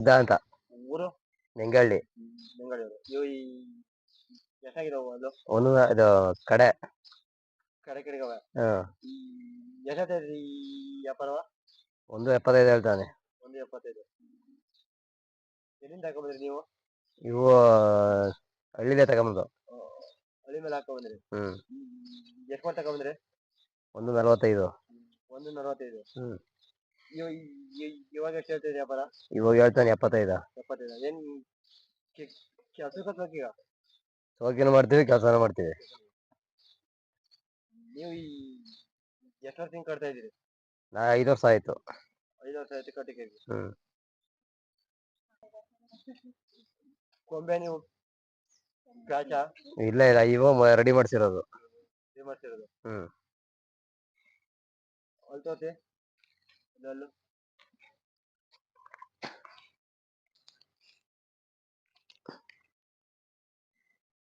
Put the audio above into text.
ಅಂತ. ಊರು? ನೆಂಗಳ್ಳಿ. ಬೆಂಗಳೂರು ಇವು ಈ ಎಷ್ಟಾಗಿದಾವು ಅದು? ಒಂದು ಇದು ಕಡೆ. ಕಡೆ ಕಡೆಗವೆ ಹ್ಮ್ ಈ ವ್ಯಾಪಾರವ? ಒಂದು ಎಪ್ಪತ್ತೈದು ಹೇಳ್ತಾನೆ. ಒಂದು ಎಪ್ಪತ್ತೈದು. ಎಲ್ಲಿಂದ ಹಾಕೊಂಡ್ಬಂದ್ರಿ ನೀವು? ಇವು ಹಳ್ಳಿಲೇ ತಗೊಂಬಂದು. ಹಳ್ಳಿ ಮೇಲೆ ಹಾಕೊಂಡ್ಬಂದ್ರಿ ಹ್ಮ್. ಎಷ್ಟು ಮಾಡಿ ತಗೊಂಡ್ಬಂದ್ರಿ ಒಂದು ನಲವತ್ತೈದು. ಒಂದು ನಲವತ್ತೈದು. ಹ್ಮ್. ಇವಾಗ ಎಷ್ಟು ಹೇಳ್ತಿದ್ರಿ ವ್ಯಾಪಾರ? ಇವಾಗ ಹೇಳ್ತಾನೆ ಎಪ್ಪತ್ತೈದ. ಎಪ್ಪತ್ತೈದು. ಏನ್ ಕೆಲಸಕ್ಕೆ ಈಗ? ಸೋಕಿನ ಮಾಡ್ತೀವಿ ಕೆಲಸನ ಮಾಡ್ತೀವಿ. ನೀವು ಈ ಎಷ್ಟು ವರ್ಷ ಕಟ್ತಾ ಇದ್ದೀರಿ? ನಾ ಐದು ವರ್ಷ ಆಯ್ತು. ಐದು ವರ್ಷ ಆಯ್ತು ಕಟ್ಟಿಗೆ ಹ್ಮ್. ಕೊಂಬೆ ನೀವು? ಪ್ಯಾಚ? ಇಲ್ಲ ಇಲ್ಲ ಇವಾಗ ರೆಡಿ ಮಾಡ್ಸಿರೋದು. ರೆಡಿ ಮಾಡ್ಸಿರೋದು? ಹ್ಮ್. ಅಲ್ತೋತಿ लो